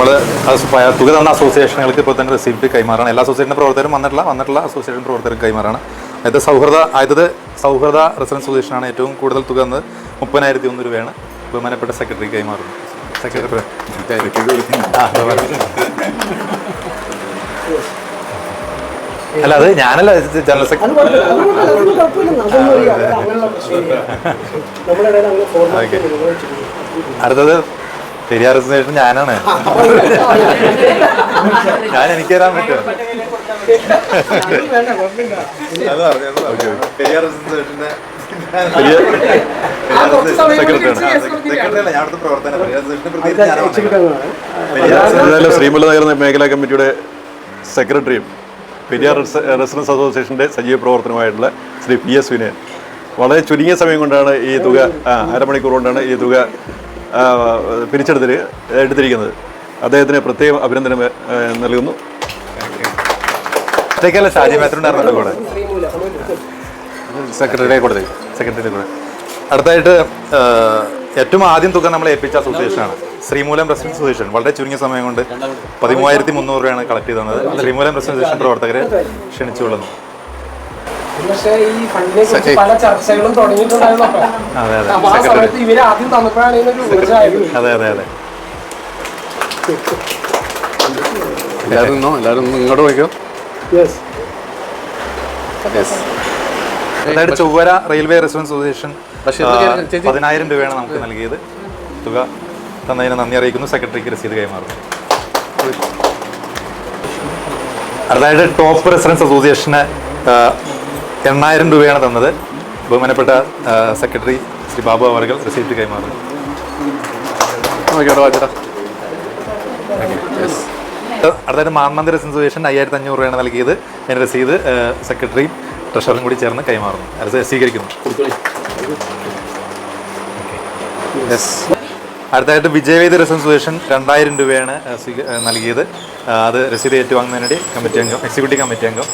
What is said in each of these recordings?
നമ്മൾ തുക തന്ന അസോസിയേഷനുകൾക്ക് ഇപ്പോൾ തന്നെ റെസിപ്റ്റ് കൈമാറാണ്. എല്ലാ അസോസിയേഷന്റെ പ്രവർത്തകരും വന്നിട്ടില്ല. വന്നിട്ടുള്ള അസോസിയേഷൻ പ്രവർത്തകരും കൈമാറാണ്. അതായത് സൗഹൃദ അതായത് സൗഹൃദ റെസിഡൻസ് അസോസിയേഷനാണ് ഏറ്റവും കൂടുതൽ തുക തന്നത് മുപ്പതിനായിരത്തി ഒന്ന് രൂപയാണ്. ബഹുമാനപ്പെട്ട സെക്രട്ടറി കൈമാറുന്നത്. സെക്രട്ടറി അല്ല അത് ഞാനല്ല ജനറൽ സെക്രട്ടറി അടുത്തത് പെരിയാർ റിസർവേഷൻ ഞാനാണ്. ഞാൻ എനിക്ക് തരാൻ പറ്റും അത് പറഞ്ഞു. പെരിയാർ ശ്രീമല നഗര മേഖലാ കമ്മിറ്റിയുടെ സെക്രട്ടറിയും പെരിയാർ റെസ്- റെസിഡൻസ് അസോസിയേഷന്റെ സജീവ പ്രവർത്തനമായിട്ടുള്ള ശ്രീ പി എസ് വിനയൻ. വളരെ ചുരുങ്ങിയ സമയം കൊണ്ടാണ് ഈ തുക അരമണിക്കൂർ കൊണ്ടാണ് ഈ തുക ആ, പിരിച്ചെടുത്തിട്ട് എടുത്തിരിക്കുന്നത്. അദ്ദേഹത്തിന് പ്രത്യേകം അഭിനന്ദനം നൽകുന്നു. ഒറ്റയ്ക്കല്ല കൂടെ. സെക്രട്ടറിയെ കൊടുത്തേ സെക്രട്ടറിയുടെ കൂടെ അടുത്തായിട്ട് ഏറ്റവും ആദ്യം തുക നമ്മൾ ഏൽപ്പിച്ച അസോസിയേഷനാണ് ശ്രീമൂലം റെസിഡൻസ് അസോസിയേഷൻ വളരെ ചുരുങ്ങിയ സമയം കൊണ്ട് പതിമൂവായിരത്തി മുന്നൂറ് രൂപയാണ് കളക്ട് ചെയ്തത്. ശ്രീമൂലം റെസിഡൻസ് അസോസിയേഷൻ പ്രവർത്തകരെ ക്ഷണിച്ചുകൊള്ളുന്നു. പക്ഷേ ഈ ഫണ്ടിനെ കുറിച്ച് പല ചർച്ചകളും തുടങ്ങിയിട്ടുണ്ടായിരുന്നു അപ്പൊ. അതെ അതെ. അപ്പൊ ആ സമയത്ത് ഇവർ ആദ്യം തന്നപ്പോഴാണ് ഇതിനൊരു ഊർജമായത്. അതെ അതെ അതെ. എല്ലാവരും നിന്നോ? എല്ലാവരും ഇങ്ങോട്ട് പോയിക്കോ. യെസ് യെസ് അതായത് ചൊവ്വര റെയിൽവേ റെസിഡൻസ് അസോസിയേഷൻ പതിനായിരം രൂപയാണ് നമുക്ക് നൽകിയത്. തുക തന്നതിന് നന്ദി അറിയിക്കുന്നു. സെക്രട്ടറിക്ക് രസീത് കൈമാറുന്നു. അതായത് ടോപ്പ് റെസിഡൻസ് അസോസിയേഷന് എണ്ണായിരം രൂപയാണ് തന്നത്. ബഹുമാനപ്പെട്ട സെക്രട്ടറി ശ്രീ ബാബു അവർകൾ റിസീപ്റ്റ് കൈമാറുന്നു നോക്കിയോട്ടോ വാച്ചടാ യെസ് അടുത്തതായിട്ട് മാൻമന്ദിർ റെസിഡൻസ് അയ്യായിരത്തി അഞ്ഞൂറ് രൂപയാണ് നൽകിയത്. അതിന്റെ രസീത് സെക്രട്ടറിയും ട്രഷററും കൂടി ചേർന്ന് കൈമാറുന്നു. അത് സ്വീകരിക്കുന്നു. അടുത്തായിട്ട് വിജയവേദി റെസൻസുവേഷൻ രണ്ടായിരം രൂപയാണ് നൽകിയത്. അത് രസീത് ഏറ്റുവാങ്ങുന്നതിനിടെ കമ്മിറ്റി അംഗം എക്സിക്യൂട്ടീവ് കമ്മിറ്റി അംഗം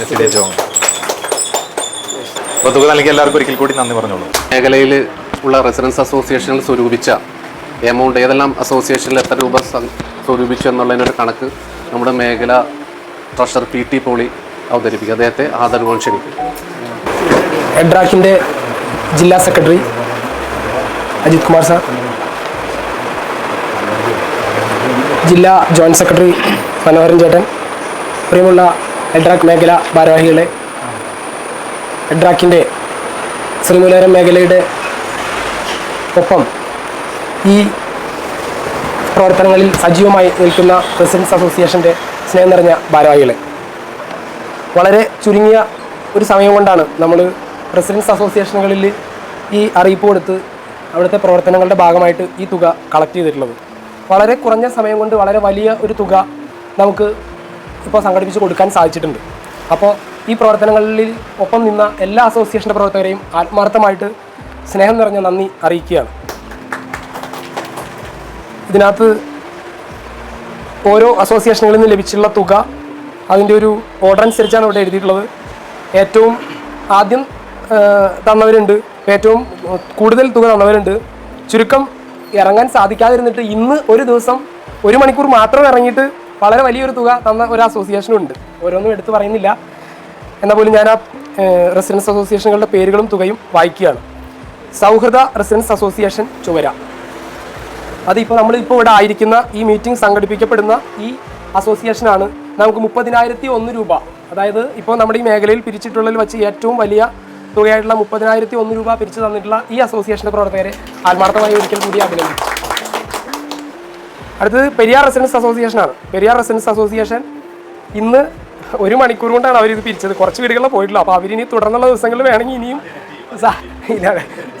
രസീത് ഏറ്റുവാങ്ങും അപ്പോൾ തുക നൽകിയ എല്ലാവർക്കും ഒരിക്കൽ കൂടി നന്ദി പറഞ്ഞോളൂ. മേഖലയിൽ ഉള്ള റെസിഡൻസ് അസോസിയേഷനിൽ സ്വരൂപിച്ച എമൗണ്ട് ഏതെല്ലാം അസോസിയേഷനിൽ എത്ര രൂപ സ്വരൂപിച്ചു എന്നുള്ളതിനൊരു കണക്ക് നമ്മുടെ മേഖല ട്രഷർ പി ടി പോളി അവതരിപ്പിക്കും. അദ്ദേഹത്തെ ആദരവോൺ ക്ഷണിക്കും എഡ്രാക്കിന്റെ ജില്ലാ സെക്രട്ടറി അജിത് കുമാർ സാർ ജില്ലാ ജോയിന്റ് സെക്രട്ടറി മനോഹരൻ ചേട്ടൻ പ്രിയമുള്ള എഡ്രാക്ക് മേഖല ഭാരവാഹികളെ എഡ്രാക്കിന്റെ ശ്രീമൂലാരം മേഖലയുടെ ഒപ്പം ഈ പ്രവർത്തനങ്ങളിൽ സജീവമായി നിൽക്കുന്ന റെസിഡൻസ് അസോസിയേഷന്റെ സ്നേഹം നിറഞ്ഞ ഭാരവാഹികളെ. വളരെ ചുരുങ്ങിയ ഒരു സമയം കൊണ്ടാണ് നമ്മൾ റെസിഡൻസ് അസോസിയേഷനുകളിൽ ഈ അറിയിപ്പ് കൊടുത്ത് അവിടുത്തെ പ്രവർത്തനങ്ങളുടെ ഭാഗമായിട്ട് ഈ തുക കളക്ട് ചെയ്തിട്ടുള്ളത്. വളരെ കുറഞ്ഞ സമയം കൊണ്ട് വളരെ വലിയ ഒരു തുക നമുക്ക് ഇപ്പോൾ സംഘടിപ്പിച്ച് കൊടുക്കാൻ സാധിച്ചിട്ടുണ്ട്. അപ്പോൾ ഈ പ്രവർത്തനങ്ങളിൽ ഒപ്പം നിന്ന എല്ലാ അസോസിയേഷന്റെ പ്രവർത്തകരെയും ആത്മാർത്ഥമായിട്ട് സ്നേഹം നിറഞ്ഞ നന്ദി അറിയിക്കുകയാണ്. ഇതിനകത്ത് ഓരോ അസോസിയേഷനുകളിൽ നിന്ന് ലഭിച്ചിട്ടുള്ള തുക അതിന്റെ ഒരു ഓർഡർ അനുസരിച്ചാണ് ഇവിടെ എഴുതിയിട്ടുള്ളത്. ഏറ്റവും ആദ്യം തന്നവരുണ്ട്. ഏറ്റവും കൂടുതൽ തുക തന്നവരുണ്ട്. ചുരുക്കം ഇറങ്ങാൻ സാധിക്കാതിരുന്നിട്ട് ഇന്ന് ഒരു ദിവസം ഒരു മണിക്കൂർ മാത്രം ഇറങ്ങിയിട്ട് വളരെ വലിയൊരു തുക തന്ന ഒരു അസോസിയേഷനും ഉണ്ട് ഓരോന്നും എടുത്തു പറയുന്നില്ല. എന്നാൽ പോലും ഞാൻ ആ റെസിഡൻസ് അസോസിയേഷനുകളുടെ പേരുകളും തുകയും വായിക്കുകയാണ്. സൗഹൃദ റെസിഡൻസ് അസോസിയേഷൻ ചുവര. അതിപ്പോൾ നമ്മളിപ്പോൾ ഇവിടെ ആയിരിക്കുന്ന ഈ മീറ്റിംഗ് സംഘടിപ്പിക്കപ്പെടുന്ന ഈ അസോസിയേഷനാണ് നമുക്ക് മുപ്പതിനായിരത്തി ഒന്ന് രൂപ. അതായത് ഇപ്പോൾ നമ്മുടെ ഈ മേഖലയിൽ പിരിച്ചിട്ടുള്ളതിൽ വെച്ച് ഏറ്റവും വലിയ തുകയായിട്ടുള്ള മുപ്പതിനായിരത്തി ഒന്ന് രൂപ പിരിച്ചു തന്നിട്ടുള്ള ഈ അസോസിയേഷന്റെ പ്രവർത്തകരെ ആത്മാർത്ഥമായി ഒരിക്കൽ കൂടി അഭിനന്ദിച്ചു അടുത്തത് പെരിയാർ റെസിഡൻസ് അസോസിയേഷനാണ് പെരിയാർ റെസിഡൻസ് അസോസിയേഷൻ ഇന്ന് ഒരു മണിക്കൂർ കൊണ്ടാണ് അവർ ഇത് പിരിച്ചത്. കുറച്ച് വീടുകളിൽ പോയിട്ടുള്ളൂ. അപ്പോൾ അവരിനി തുടർന്നുള്ള ദിവസങ്ങളിൽ വേണമെങ്കിൽ ഇനിയും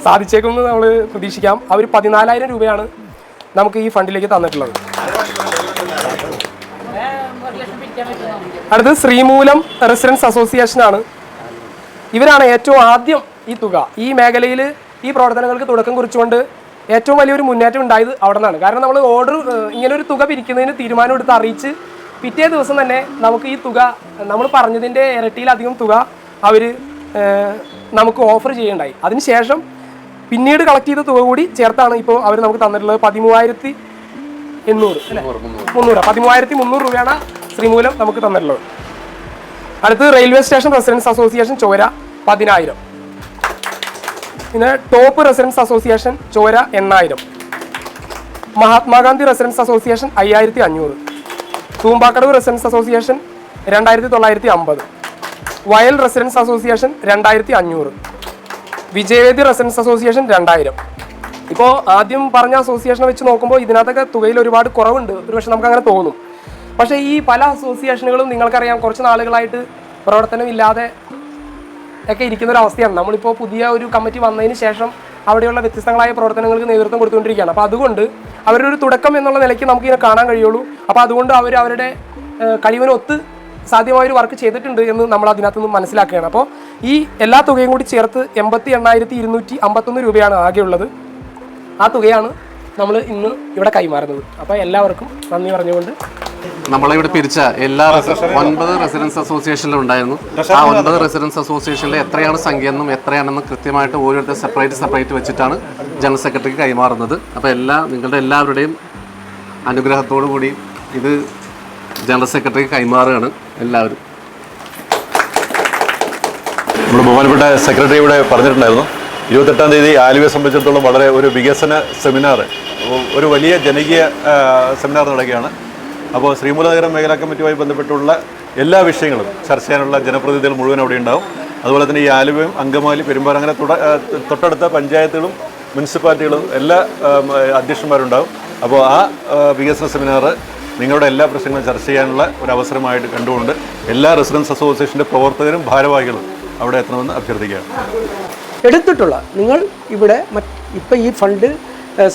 സാധിച്ചേക്കുമെന്ന് നമ്മൾ പ്രതീക്ഷിക്കാം. അവർ പതിനാലായിരം രൂപയാണ് നമുക്ക് ഈ ഫണ്ടിലേക്ക് തന്നിട്ടുള്ളത്. അടുത്തത് ശ്രീമൂലം റെസിഡൻസ് അസോസിയേഷനാണ്. ഇവരാണ് ഏറ്റവും ആദ്യം ഈ തുക. ഈ മേഖലയിൽ ഈ പ്രവർത്തനങ്ങൾക്ക് തുടക്കം കുറിച്ചുകൊണ്ട് ഏറ്റവും വലിയൊരു മുന്നേറ്റം ഉണ്ടായത് അവിടെ നിന്നാണ് കാരണം നമ്മൾ ഓർഡർ ഇങ്ങനെ ഒരു തുക പിരിക്കുന്നതിന് തീരുമാനം എടുത്ത് അറിയിച്ച് പിറ്റേ ദിവസം തന്നെ നമുക്ക് ഈ തുക നമ്മൾ പറഞ്ഞതിന്റെ ഇരട്ടിയിലധികം തുക അവർ നമുക്ക് ഓഫർ ചെയ്യുണ്ടായി അതിനുശേഷം പിന്നീട് കളക്ട് ചെയ്ത തുക കൂടി ചേർത്താണ് ഇപ്പോൾ അവർ നമുക്ക് തന്നിട്ടുള്ളത് പതിമൂവായിരത്തി എണ്ണൂറ് അല്ലേ? മുന്നൂറ് പതിമൂവായിരത്തി മുന്നൂറ് രൂപയാണ് ശ്രീമൂലം നമുക്ക് തന്നിട്ടുള്ളത്. അടുത്തത് റെയിൽവേ സ്റ്റേഷൻ റെസിഡൻസ് അസോസിയേഷൻ ചോര പതിനായിരം. പിന്നെ ടോപ്പ് റെസിഡൻസ് അസോസിയേഷൻ ചോര എണ്ണായിരം. മഹാത്മാഗാന്ധി റെസിഡൻസ് അസോസിയേഷൻ അയ്യായിരത്തി അഞ്ഞൂറ്. തൂമ്പാക്കടവ് റെസിഡൻസ് അസോസിയേഷൻ രണ്ടായിരത്തി തൊള്ളായിരത്തി അമ്പത് വയൽ റെസിഡൻസ് അസോസിയേഷൻ രണ്ടായിരത്തി അഞ്ഞൂറ് വിജയവേദി റെസിഡൻസ് അസോസിയേഷൻ രണ്ടായിരം. ഇപ്പോൾ ആദ്യം പറഞ്ഞ അസോസിയേഷനെ വെച്ച് നോക്കുമ്പോൾ ഇതിനകത്തൊക്കെ തുകയിൽ ഒരുപാട് കുറവുണ്ട്. ഒരു പക്ഷെ നമുക്ക് അങ്ങനെ തോന്നും. പക്ഷേ ഈ പല അസോസിയേഷനുകളും നിങ്ങൾക്കറിയാം കുറച്ച് നാളുകളായിട്ട് പ്രവർത്തനം ഇല്ലാതെ ഒക്കെ ഇരിക്കുന്ന ഒരു അവസ്ഥയാണ്. നമ്മളിപ്പോൾ പുതിയ ഒരു കമ്മിറ്റി വന്നതിന് ശേഷം അവിടെയുള്ള വ്യത്യസ്തങ്ങളായ പ്രവർത്തനങ്ങൾക്ക് നേതൃത്വം കൊടുത്തുകൊണ്ടിരിക്കുകയാണ്. അപ്പോൾ അതുകൊണ്ട് അവരുടെ ഒരു തുടക്കം എന്നുള്ള നിലയ്ക്ക് നമുക്ക് ഇതിനെ കാണാൻ കഴിയുള്ളൂ. അപ്പോൾ അതുകൊണ്ട് അവർ അവരുടെ കഴിവിനൊത്ത് സാധ്യമായ ഒരു വർക്ക് ചെയ്തിട്ടുണ്ട് എന്ന് നമ്മൾ അതിനകത്ത് നിന്ന് മനസ്സിലാക്കുകയാണ്. അപ്പോൾ ഈ എല്ലാ തുകയും കൂടി ചേർത്ത് എൺപത്തി എണ്ണായിരത്തി ഇരുന്നൂറ്റി അമ്പത്തൊന്ന് രൂപയാണ് ആകെയുള്ളത്. ആ തുകയാണ് നമ്മൾ ഇന്ന് ഇവിടെ കൈമാറുന്നത്. അപ്പോൾ എല്ലാവർക്കും നന്ദി പറഞ്ഞുകൊണ്ട് നമ്മളെ ഇവിടെ പിരിച്ച എല്ലാ ഒൻപത് റെസിഡൻസ് അസോസിയേഷനിലും ഉണ്ടായിരുന്നു. ആ ഒൻപത് റെസിഡൻസ് അസോസിയേഷനിലെ എത്രയാണ് സംഖ്യ എന്നും എത്രയാണെന്നും കൃത്യമായിട്ട് ഓരോരുത്തർ സെപ്പറേറ്റ് സെപ്പറേറ്റ് വെച്ചിട്ടാണ് ജനറൽ സെക്രട്ടറിക്ക് കൈമാറുന്നത്. അപ്പോൾ എല്ലാ നിങ്ങളുടെ എല്ലാവരുടെയും അനുഗ്രഹത്തോടു കൂടി ഇത് ജനറൽ സെക്രട്ടറിക്ക് കൈമാറുകയാണ് എല്ലാവരും. നമ്മുടെ ബഹുമാനപ്പെട്ട സെക്രട്ടറി ഇവിടെ പറഞ്ഞിട്ടുണ്ടായിരുന്നു. ഇരുപത്തെട്ടാം തീയതി ആലുവയെ സംബന്ധിച്ചിടത്തോളം വളരെ ഒരു വികസന സെമിനാർ ഒരു വലിയ ജനകീയ സെമിനാർ നടക്കുകയാണ്. അപ്പോൾ ശ്രീമൂലനഗരം മേഖലാ കമ്മിറ്റിയുമായി ബന്ധപ്പെട്ടുള്ള എല്ലാ വിഷയങ്ങളും ചർച്ച ചെയ്യാനുള്ള ജനപ്രതിനിധികൾ മുഴുവൻ അവിടെ ഉണ്ടാവും. അതുപോലെ തന്നെ ഈ ആലുവയും അങ്കമാലി പെരുമ്പാറ അങ്ങനെ തൊട്ടടുത്ത പഞ്ചായത്തുകളും മുനിസിപ്പാലിറ്റികളും എല്ലാ അധ്യക്ഷന്മാരുണ്ടാവും. അപ്പോൾ ആ വികസന സെമിനാർ നിങ്ങളുടെ എല്ലാ പ്രശ്നങ്ങളും ചർച്ച ചെയ്യാനുള്ള ഒരു അവസരമായിട്ട് കണ്ടുകൊണ്ട് എല്ലാ റെസിഡൻസ് അസോസിയേഷന്റെ പ്രവർത്തകരും ഭാരവാഹികളും അവിടെ എത്തണമെന്ന് അഭ്യർത്ഥിക്കുകയാണ്. എടുത്തിട്ടുള്ള നിങ്ങൾ ഇവിടെ ഇപ്പം ഈ ഫണ്ട്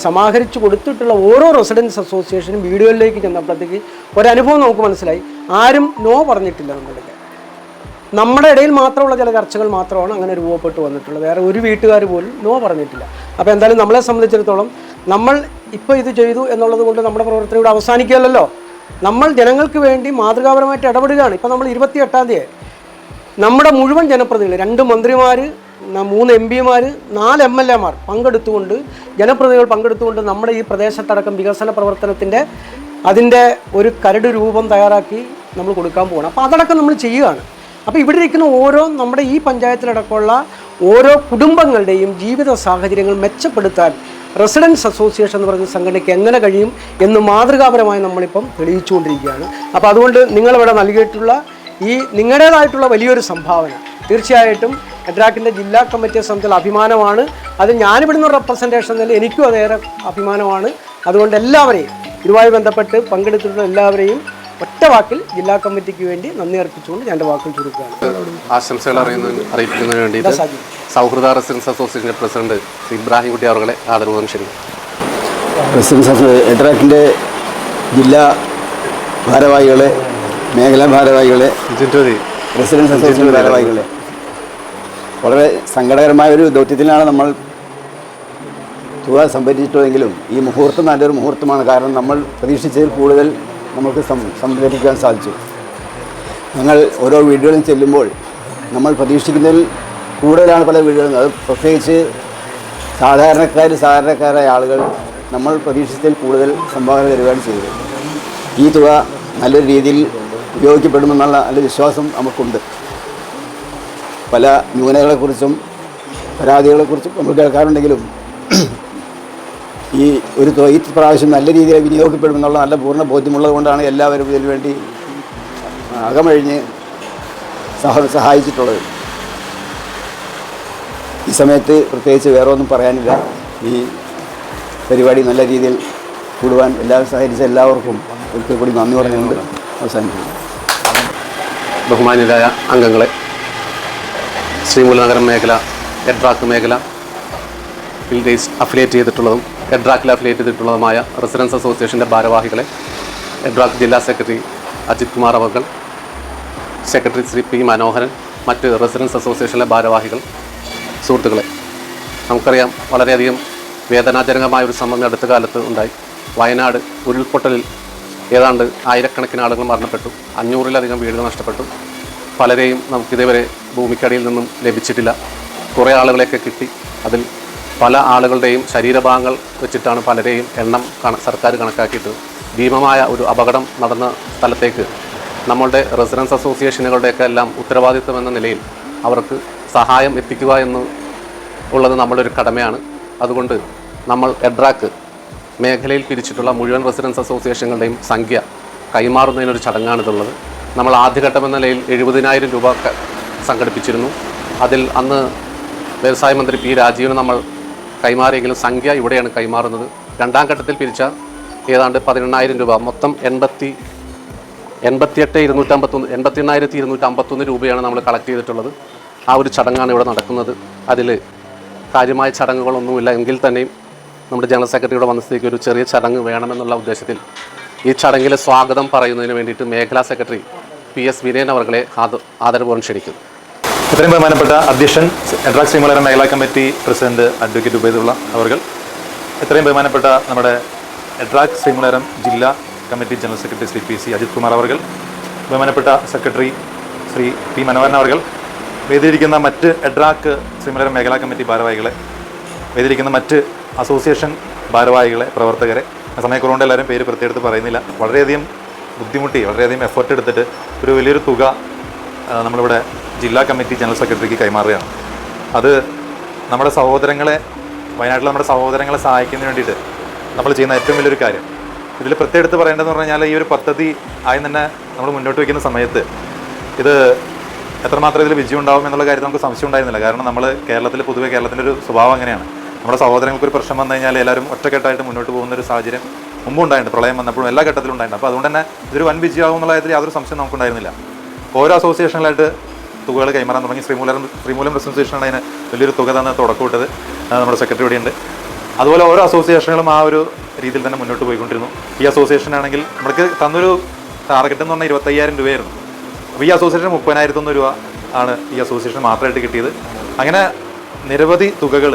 സമാഹരിച്ച് കൊടുത്തിട്ടുള്ള ഓരോ റെസിഡൻസ് അസോസിയേഷനും വീഡിയോയിലേക്ക് ചെന്നപ്പോഴത്തേക്ക് ഒരനുഭവം നമുക്ക് മനസ്സിലായി. ആരും നോ പറഞ്ഞിട്ടില്ല നമ്മളുടെ നമ്മുടെ ഇടയിൽ മാത്രമുള്ള ചില ചർച്ചകൾ മാത്രമാണ് അങ്ങനെ രൂപപ്പെട്ട് വന്നിട്ടുള്ളത്. വേറെ ഒരു വീട്ടുകാർ പോലും നോ പറഞ്ഞിട്ടില്ല. അപ്പോൾ എന്തായാലും നമ്മളെ സംബന്ധിച്ചിടത്തോളം നമ്മൾ ഇപ്പോൾ ഇത് ചെയ്തു എന്നുള്ളത് കൊണ്ട് നമ്മുടെ പ്രവർത്തനം ഇവിടെ അവസാനിക്കുകയല്ലോ നമ്മൾ ജനങ്ങൾക്ക് വേണ്ടി മാതൃകാപരമായിട്ട് ഇടപെടുകയാണ്. ഇപ്പോൾ നമ്മൾ ഇരുപത്തി എട്ടാം തീയതി. നമ്മുടെ മുഴുവൻ ജനപ്രതിനിധികൾ രണ്ട് മന്ത്രിമാർ മൂന്ന് എം പിമാർ നാല് എം എൽ എമാർ പങ്കെടുത്തുകൊണ്ട് ജനപ്രതിനിധികൾ പങ്കെടുത്തുകൊണ്ട് നമ്മുടെ ഈ പ്രദേശത്തടക്കം വികസന പ്രവർത്തനത്തിന്റെ അതിന്റെ ഒരു കരട് രൂപം തയ്യാറാക്കി നമ്മൾ കൊടുക്കാൻ പോകണം അപ്പോൾ അതടക്കം നമ്മൾ ചെയ്യുകയാണ്. അപ്പോൾ ഇവിടെ ഇരിക്കുന്ന ഓരോ നമ്മുടെ ഈ പഞ്ചായത്തിലടക്കമുള്ള ഓരോ കുടുംബങ്ങളുടെയും ജീവിത സാഹചര്യങ്ങൾ മെച്ചപ്പെടുത്താൻ റെസിഡൻസ് അസോസിയേഷൻ എന്ന് പറയുന്ന സംഘടനയ്ക്ക് എങ്ങനെ കഴിയും എന്ന് മാതൃകാപരമായി നമ്മളിപ്പം തെളിയിച്ചുകൊണ്ടിരിക്കുകയാണ്. അപ്പോൾ അതുകൊണ്ട് നിങ്ങളിവിടെ നൽകിയിട്ടുള്ള ഈ നിങ്ങളുടേതായിട്ടുള്ള വലിയൊരു സംഭാവന. തീർച്ചയായിട്ടും എഡ്രാക്കിന്റെ ജില്ലാ കമ്മിറ്റിയെ സംബന്ധിച്ചുള്ള അഭിമാനമാണ്. അത് ഞാനിവിടുന്ന് റെപ്രസെന്റേഷൻ എന്നാൽ എനിക്കും അതേറെ അഭിമാനമാണ്. അതുകൊണ്ട് എല്ലാവരെയും ഇതുമായി ബന്ധപ്പെട്ട് പങ്കെടുത്തിട്ടുള്ള എല്ലാവരെയും ഒറ്റ വാക്കിൽ ജില്ലാ കമ്മിറ്റിക്ക് വേണ്ടി നന്ദി അർപ്പിച്ചുകൊണ്ട് ഞാൻ എന്റെ വാക്കുകൾ ചുരുക്കുകയാണ്. ആശംസകൾ അറിയുന്നതിന് അറിയിക്കുന്നതിന് വേണ്ടി സൗഹൃദ residence association president Shri Ibrahim Kutty അവരുടെ ആദരവ് ക്ഷണിക്കും റെസിഡൻസ് അസോ- ജില്ലാ ഭാരവാഹികളെ മേഖലാ ഭാരവാഹികളെ റെസിഡൻസ് അസോസിയേഷൻ ഭാരവാഹികളെ. വളരെ സങ്കടകരമായ ഒരു ദൗത്യത്തിലാണ് നമ്മൾ തുക സംഭരിച്ചിട്ടുള്ളതെങ്കിലും ഈ മുഹൂർത്തം നല്ലൊരു മുഹൂർത്തമാണ്. കാരണം നമ്മൾ പ്രതീക്ഷിച്ചതിൽ കൂടുതൽ നമുക്ക് സംഭരിക്കാൻ സാധിച്ചു. ഞങ്ങൾ ഓരോ വീടുകളിലും ചെല്ലുമ്പോൾ നമ്മൾ പ്രതീക്ഷിക്കുന്നതിൽ കൂടുതലാണ് പല വീടുകളും. അത് പ്രത്യേകിച്ച് സാധാരണക്കാർ സാധാരണക്കാരായ ആളുകൾ നമ്മൾ പ്രതീക്ഷിച്ചതിൽ കൂടുതൽ സംഭാവന തരുകയാണ് ചെയ്തത്. ഈ തുക നല്ലൊരു രീതിയിൽ ഉപയോഗിക്കപ്പെടുമെന്നുള്ള നല്ല വിശ്വാസം നമുക്കുണ്ട്. പല ന്യൂനതകളെക്കുറിച്ചും പരാതികളെക്കുറിച്ചും നമ്മൾ കേൾക്കാറുണ്ടെങ്കിലും ഈ ഒരു ഈ പ്രാവശ്യം നല്ല രീതിയിൽ വിനിയോഗിക്കപ്പെടുമെന്നുള്ള നല്ല പൂർണ ബോധ്യമുള്ളത് കൊണ്ടാണ് എല്ലാവരും ഇതിനു വേണ്ടി അകമഴിഞ്ഞ് സഹ സഹായിച്ചിട്ടുള്ളത്. ഈ സമയത്ത് പ്രത്യേകിച്ച് വേറെ ഒന്നും പറയാനില്ല. ഈ പരിപാടി നല്ല രീതിയിൽ കൂടുവാൻ എല്ലാവരും സഹകരിച്ച എല്ലാവർക്കും ഒരിക്കൽ കൂടി നന്ദി പറഞ്ഞുകൊണ്ട് അവസാനിക്കുന്നു. ബഹുമാന്യരായ അംഗങ്ങളെ ശ്രീമൂലനഗരം മേഖല എഡ്രാക്ക് മേഖല അഫിലിയേറ്റ് ചെയ്തിട്ടുള്ളതും എഡ്രാക്കിൽ അഫിലിയേറ്റ് ചെയ്തിട്ടുള്ളതുമായ റെസിഡൻസ് അസോസിയേഷന്റെ ഭാരവാഹികളെ എഡ്രാക്ക് ജില്ലാ സെക്രട്ടറി അജിത് കുമാർ അവർകൾ സെക്രട്ടറി ശ്രീ പി മനോഹരൻ മറ്റ് റെസിഡൻസ് അസോസിയേഷനിലെ ഭാരവാഹികൾ സുഹൃത്തുക്കളെ. നമുക്കറിയാം വളരെയധികം വേദനാജനകമായ ഒരു സംഭവം അടുത്ത കാലത്ത് ഉണ്ടായി. വയനാട് ഉരുൾപൊട്ടലിൽ ഏതാണ്ട് ആയിരക്കണക്കിന് ആളുകൾ മരണപ്പെട്ടു. അഞ്ഞൂറിലധികം വീടുകൾ നഷ്ടപ്പെട്ടു. പലരെയും നമുക്കിതേവരെ ഭൂമിക്കടിയിൽ നിന്നും ലഭിച്ചിട്ടില്ല. കുറേ ആളുകളെയൊക്കെ കിട്ടി. അതിൽ പല ആളുകളുടെയും ശരീരഭാഗങ്ങൾ വെച്ചിട്ടാണ് പലരെയും എണ്ണം സർക്കാർ കണക്കാക്കിയിട്ട് ഭീമമായ ഒരു അപകടം നടന്ന സ്ഥലത്തേക്ക് നമ്മളുടെ റെസിഡൻസ് അസോസിയേഷനുകളുടെയൊക്കെ എല്ലാം ഉത്തരവാദിത്വം എന്ന നിലയിൽ അവർക്ക് സഹായം എത്തിക്കുക എന്ന് ഉള്ളത് ഒരു കടമയാണ്. അതുകൊണ്ട് നമ്മൾ എഡ്രാക്ക് മേഖലയിൽ പിരിച്ചിട്ടുള്ള മുഴുവൻ റെസിഡൻസ് അസോസിയേഷനുകളുടെയും സംഖ്യ കൈമാറുന്നതിനൊരു ചടങ്ങാണിതുള്ളത്. നമ്മൾ ആദ്യഘട്ടം എന്ന നിലയിൽ എഴുപതിനായിരം രൂപ സംഘടിപ്പിച്ചിരുന്നു. അതിൽ അന്ന് വ്യവസായ മന്ത്രി പി രാജീവിന് നമ്മൾ കൈമാറിയെങ്കിലും സംഖ്യ ഇവിടെയാണ് കൈമാറുന്നത്. രണ്ടാം ഘട്ടത്തിൽ പിരിച്ച ഏതാണ്ട് പതിനെണ്ണായിരം രൂപ. മൊത്തം എൺപത്തി എൺപത്തിയെട്ട് ഇരുന്നൂറ്റമ്പത്തൊന്ന് എൺപത്തി എണ്ണായിരത്തി ഇരുന്നൂറ്റമ്പത്തൊന്ന് രൂപയാണ് നമ്മൾ കളക്ട് ചെയ്തിട്ടുള്ളത്. ആ ഒരു ചടങ്ങാണ് ഇവിടെ നടക്കുന്നത്. അതിൽ കാര്യമായ ചടങ്ങുകളൊന്നുമില്ല. എങ്കിൽ തന്നെയും നമ്മുടെ ജനറൽ സെക്രട്ടറിയുടെ വന്ന സ്ഥിതിക്ക് ഒരു ചെറിയ ചടങ്ങ് വേണമെന്നുള്ള ഉദ്ദേശത്തിൽ ഈ ചടങ്ങിൽ സ്വാഗതം പറയുന്നതിന് വേണ്ടിയിട്ട് മേഖലാ സെക്രട്ടറി പി എസ് വിനയൻ അവർകളെ ആദരപൂർവം ക്ഷണിക്കുന്നു. ഇത്രയും ബഹുമാനപ്പെട്ട അധ്യക്ഷൻ എഡ്രാക് ശ്രീമലരം മേഖലാ കമ്മിറ്റി പ്രസിഡന്റ് അഡ്വക്കേറ്റ് ഉബൈദുള്ള അവർ ഇത്രയും ബഹുമാനപ്പെട്ട നമ്മുടെ എഡ്രാക് ശ്രീമലരം ജില്ലാ committee general secretary Shri P C Ajith Kumar അവർ ബഹുമാനപ്പെട്ട സെക്രട്ടറി ശ്രീ പി മനോഹരൻ അവർ വേദിയിരിക്കുന്ന മറ്റ് എഡ്രാക്ക് ശ്രീമലരം മേഖലാ കമ്മിറ്റി ഭാരവാഹികളെ വേദിയിരിക്കുന്ന മറ്റ് അസോസിയേഷൻ ഭാരവാഹികളെ പ്രവർത്തകരെ സമയക്കുറവുകൊണ്ട് എല്ലാവരും പേര് പ്രത്യേകത്ത് പറയുന്നില്ല. വളരെയധികം ബുദ്ധിമുട്ടി വളരെയധികം എഫേർട്ട് എടുത്തിട്ട് ഒരു വലിയൊരു തുക നമ്മളിവിടെ ജില്ലാ കമ്മിറ്റി ജനറൽ സെക്രട്ടറിക്ക് കൈമാറുകയാണ്. അത് നമ്മുടെ സഹോദരങ്ങളെ വയനാട്ടിലെ നമ്മുടെ സഹോദരങ്ങളെ സഹായിക്കുന്നതിന് വേണ്ടിയിട്ട് നമ്മൾ ചെയ്യുന്ന ഏറ്റവും വലിയൊരു കാര്യം. ഇതിൽ പ്രത്യേകം എടുത്ത് പറയേണ്ടതെന്ന് പറഞ്ഞാൽ ഈ ഒരു പദ്ധതി ആയി തന്നെ നമ്മൾ മുന്നോട്ട് വയ്ക്കുന്ന സമയത്ത് ഇത് എത്രമാത്രം ഇതിൽ വിജയം ഉണ്ടാവും എന്നുള്ള കാര്യം നമുക്ക് സംശയം ഉണ്ടായിരുന്നില്ല. കാരണം നമ്മൾ കേരളത്തിൽ പൊതുവെ കേരളത്തിന്റെ ഒരു സ്വഭാവം അങ്ങനെയാണ്. നമ്മുടെ സഹോദരങ്ങൾക്ക് ഒരു പ്രശ്നം വന്നു കഴിഞ്ഞാൽ എല്ലാവരും ഒറ്റക്കെട്ടായിട്ട് മുന്നോട്ട് പോകുന്ന ഒരു സാഹചര്യം മുമ്പ് ഉണ്ടായിട്ടുണ്ട് പ്രളയം വന്നപ്പോഴും എല്ലാ ഘട്ടത്തിലും ഉണ്ടായിട്ടുണ്ട്. അപ്പോൾ അതുകൊണ്ട് തന്നെ ഇതൊരു വൻ വിജയമാകും എന്നുള്ള കാര്യത്തിൽ യാതൊരു സംശയം നമുക്കുണ്ടായിരുന്നില്ല ഓരോ അസോസിയേഷനിലായിട്ട് തുകകൾ കൈമാറാൻ തുടങ്ങി. ശ്രീമൂലം ശ്രീമൂലം അസോസിയേഷനാണ് അതിന് വലിയൊരു തുക തന്നെ തുടക്കമിട്ടത്. നമ്മുടെ സെക്രട്ടറി ഇവിടെയുണ്ട് അതുപോലെ ഓരോ അസോസിയേഷനുകളും ആ ഒരു രീതിയിൽ തന്നെ മുന്നോട്ട് പോയിക്കൊണ്ടിരുന്നു. ഈ അസോസിയേഷൻ ആണെങ്കിൽ നമുക്ക് തന്നൊരു ടാർഗറ്റ് എന്ന് പറഞ്ഞാൽ ഇരുപത്തയ്യായിരം രൂപയായിരുന്നു. അപ്പോൾ ഈ അസോസിയേഷൻ മുപ്പതിനായിരത്തൊന്ന് രൂപ ആണ് ഈ അസോസിയേഷൻ മാത്രമായിട്ട് കിട്ടിയത്. അങ്ങനെ നിരവധി തുകകൾ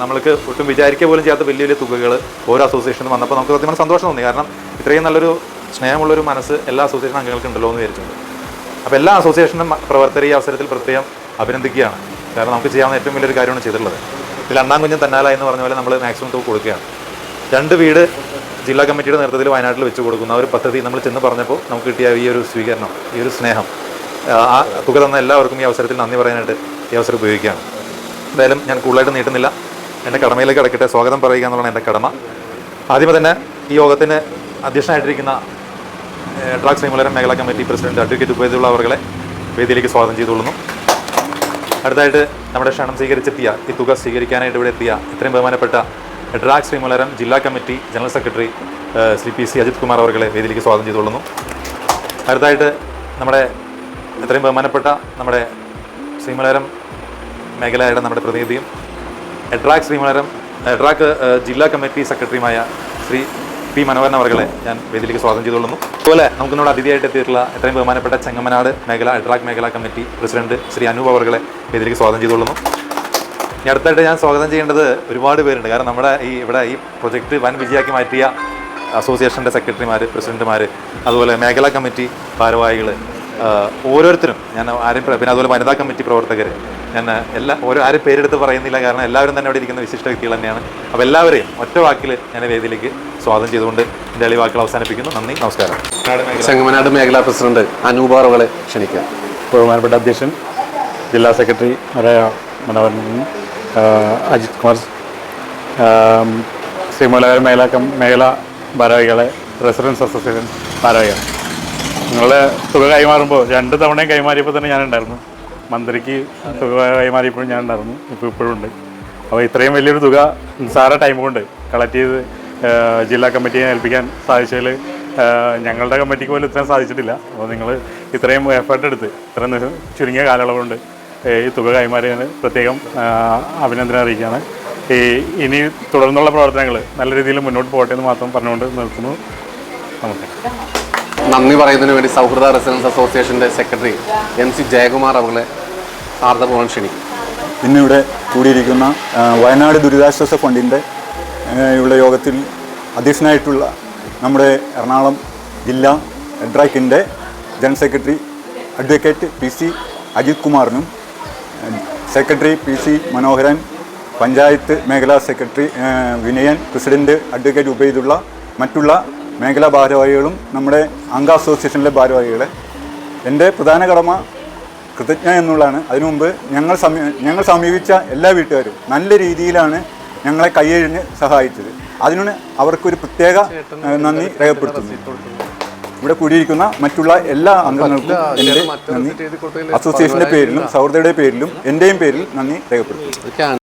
നമ്മൾക്ക് ഒട്ടും വിചാരിക്കുക പോലും ചെയ്യാത്ത വലിയ വലിയ തുകകൾ ഓരോ അസോസിയേഷനും വന്നപ്പോൾ നമുക്ക് സത്യം സന്തോഷം തോന്നി. കാരണം ഇത്രയും നല്ലൊരു സ്നേഹമുള്ളൊരു മനസ്സ് എല്ലാ അസോസിയേഷൻ അംഗങ്ങൾക്കും ഉണ്ടല്ലോ എന്ന് വിചാരിച്ചിട്ടുണ്ട്. അപ്പോൾ എല്ലാ അസോസിയേഷനും പ്രവർത്തകരെ ഈ അവസരത്തിൽ പ്രത്യേകം അഭിനന്ദിക്കുകയാണ്. കാരണം നമുക്ക് ചെയ്യാവുന്ന ഏറ്റവും വലിയൊരു കാര്യമാണ് ചെയ്തിട്ടുള്ളത്. ഇതിൽ അണ്ണാം കുഞ്ഞൻ തന്നാല എന്ന് പറഞ്ഞ പോലെ നമ്മൾ മാക്സിമം തുക കൊടുക്കുകയാണ്. രണ്ട് വീട് ജില്ലാ കമ്മിറ്റിയുടെ നേതൃത്വത്തിൽ വയനാട്ടിൽ വെച്ച് കൊടുക്കുന്ന ഒരു പദ്ധതി നമ്മൾ ചെന്ന് പറഞ്ഞപ്പോൾ നമുക്ക് കിട്ടിയ ഈ ഒരു സ്വീകരണം ഈ ഒരു സ്നേഹം ആ തുക തന്ന എല്ലാവർക്കും ഈ അവസരത്തിൽ നന്ദി പറയാനായിട്ട് ഈ അവസരം ഉപയോഗിക്കുകയാണ്. എന്തായാലും ഞാൻ കൂടുതലായിട്ട് നീട്ടുന്നില്ല. എന്റെ കടമയിലേക്ക് കിടക്കട്ടെ. സ്വാഗതം പറയുക എന്നുള്ളതാണ് എന്റെ കടമ. ആദ്യമേ തന്നെ ഈ യോഗത്തിന് അധ്യക്ഷനായിട്ടിരിക്കുന്ന ഡ്രാഗ് നിയമലരം മേഖലാ കമ്മിറ്റി പ്രസിഡന്റ് അഡ്വക്കേറ്റ് ഉപയോഗിച്ചുള്ള അവരെ വേദിയിലേക്ക് സ്വാഗതം ചെയ്തുകൊള്ളുന്നു. അടുത്തായിട്ട് നമ്മുടെ ക്ഷണം സ്വീകരിച്ചെത്തിയ ഈ തുക സ്വീകരിക്കാനായിട്ട് ഇവിടെ എത്തിയ ഇത്രയും ബഹുമാനപ്പെട്ട ഡ്രാഗ് ശ്രീമലരം ജില്ലാ committee general secretary Shri P C Ajith Kumar അവരെ വേദിയിലേക്ക് സ്വാഗതം ചെയ്തുകൊള്ളുന്നു. അടുത്തായിട്ട് നമ്മുടെ ഇത്രയും ബഹുമാനപ്പെട്ട നമ്മുടെ ശ്രീമലരം മേഖലയുടെ നമ്മുടെ പ്രതിനിധിയും എഡ്രാക് ശ്രീമനോരം എട്രാക്ക് ജില്ലാ കമ്മിറ്റി സെക്രട്ടറിയുമായ ശ്രീ പി മനോഹരൻ അവർകളെ ഞാൻ വേദിയിലേക്ക് സ്വാഗതം ചെയ്തുകൊള്ളുന്നു. അതുപോലെ നമുക്ക് നമ്മുടെ അതിഥിയായിട്ട് എത്തിയിട്ടുള്ള എത്രയും ബഹുമാനപ്പെട്ട ചെങ്ങമനാട് മേഖല എട്രാക്ക് മേഖലാ കമ്മിറ്റി പ്രസിഡന്റ് ശ്രീ അനൂപ് അവർകളെ വേദിയിലേക്ക് സ്വാഗതം ചെയ്തുകൊള്ളുന്നു. ഇനി അടുത്തായിട്ട് ഞാൻ സ്വാഗതം ചെയ്യേണ്ടത് ഒരുപാട് പേരുണ്ട്. കാരണം നമ്മുടെ ഈ ഇവിടെ ഈ പ്രൊജക്റ്റ് വൻ വിജയമാക്കി മാറ്റിയ അസോസിയേഷന്റെ സെക്രട്ടറിമാർ പ്രസിഡന്റുമാർ അതുപോലെ മേഖലാ കമ്മിറ്റി ഭാരവാഹികൾ ഓരോരുത്തരും ഞാൻ ആരും പിന്നെ അതുപോലെ വനിതാ കമ്മിറ്റി പ്രവർത്തകർ ഞാൻ എല്ലാ ഓരോ ആരും പേരെടുത്ത് പറയുന്നില്ല. കാരണം എല്ലാവരും തന്നെ അവിടെ ഇരിക്കുന്ന വിശിഷ്ട വ്യക്തികൾ തന്നെയാണ്. അപ്പോൾ എല്ലാവരെയും ഒറ്റ വാക്കിൽ ഞാൻ വേദിയിലേക്ക് സ്വാഗതം ചെയ്തുകൊണ്ട് എന്റെ അളി വാക്കുകൾ അവസാനിപ്പിക്കുന്നു. നന്ദി നമസ്കാരം. ചെങ്ങമനാട് മേഖലാ പ്രസിഡന്റ് അനൂപാറുകളെ ക്ഷണിക്കാം. ക്ഷണിക്കുക ബഹുമാനപ്പെട്ട അധ്യക്ഷൻ ജില്ലാ സെക്രട്ടറി മലയ മനോഹരൻ അജിത് കുമാർ ശ്രീമൂലകര മേഖല ഭാരവികളെ മേഖല ഭാരവാഹികളെ റെസിഡൻസ് അസോസിയേഷൻ ഭാരവാഹികൾ. നിങ്ങളുടെ തുക കൈമാറുമ്പോൾ രണ്ട് തവണയും കൈമാറിയപ്പോൾ തന്നെ ഞാനുണ്ടായിരുന്നു. മന്ത്രിക്ക് തുക കൈമാറിയപ്പോഴും ഞാനുണ്ടായിരുന്നു. ഇപ്പോൾ ഇപ്പോഴും ഉണ്ട്. അപ്പോൾ ഇത്രയും വലിയൊരു തുക നിസ്സാര ടൈം കൊണ്ട് കളക്ട് ചെയ്ത് ജില്ലാ കമ്മിറ്റിയെ ഏൽപ്പിക്കാൻ സാധിച്ചതിൽ ഞങ്ങളുടെ കമ്മിറ്റിക്ക് പോലും ഇത്രയും സാധിച്ചിട്ടില്ല. അപ്പോൾ നിങ്ങൾ ഇത്രയും എഫേർട്ട് എടുത്ത് ഇത്രയും ചുരുങ്ങിയ കാലയളവ് കൊണ്ട് ഈ തുക കൈമാറിയതിന് പ്രത്യേകം അഭിനന്ദനം അറിയിക്കുകയാണ്. ഈ ഇനി തുടർന്നുള്ള പ്രവർത്തനങ്ങൾ നല്ല രീതിയിൽ മുന്നോട്ട് പോകട്ടെ എന്ന് മാത്രം പറഞ്ഞുകൊണ്ട് നിർത്തുന്നു. നമുക്ക് നന്ദി പറയുന്നതിന് വേണ്ടി സൗഹൃദ റെസിഡൻസ് അസോസിയേഷന്റെ സെക്രട്ടറി എം സി ജയകുമാർ അവളെ ഹാർദപൂർവം ക്ഷണിക്കും. ഇന്നിവിടെ കൂടിയിരിക്കുന്ന വയനാട് ദുരിതാശ്വാസ ഫണ്ടിന്റെ ഉള്ള യോഗത്തിൽ അധ്യക്ഷനായിട്ടുള്ള നമ്മുടെ എറണാകുളം ജില്ലാ എഡ്രാക്കിന്റെ general secretary advocate P C Ajith കുമാറിനും secretary P C Manoharan panchayat മേഖലാ secretary Vinayan president advocate Ubaidulla മറ്റുള്ള മേഖലാ ഭാരവാഹികളും നമ്മുടെ അംഗ അസോസിയേഷനിലെ ഭാരവാഹികളെ. എന്റെ പ്രധാന കടമ കൃതജ്ഞ എന്നുള്ളതാണ്. അതിനു മുമ്പ് ഞങ്ങൾ സമീ ഞങ്ങൾ സമീപിച്ച എല്ലാ വീട്ടുകാരും നല്ല രീതിയിലാണ് ഞങ്ങളെ കൈയഴിഞ്ഞ് സഹായിച്ചത്. അതിന് അവർക്കൊരു പ്രത്യേക നന്ദി രേഖപ്പെടുത്തുന്നു. ഇവിടെ കൂടിയിരിക്കുന്ന മറ്റുള്ള എല്ലാ അംഗങ്ങൾക്കും എന്റെ നന്ദി. അസോസിയേഷന്റെ പേരിലും സൗഹൃദയുടെ പേരിലും എന്റെയും പേരിൽ നന്ദി രേഖപ്പെടുത്തുന്നു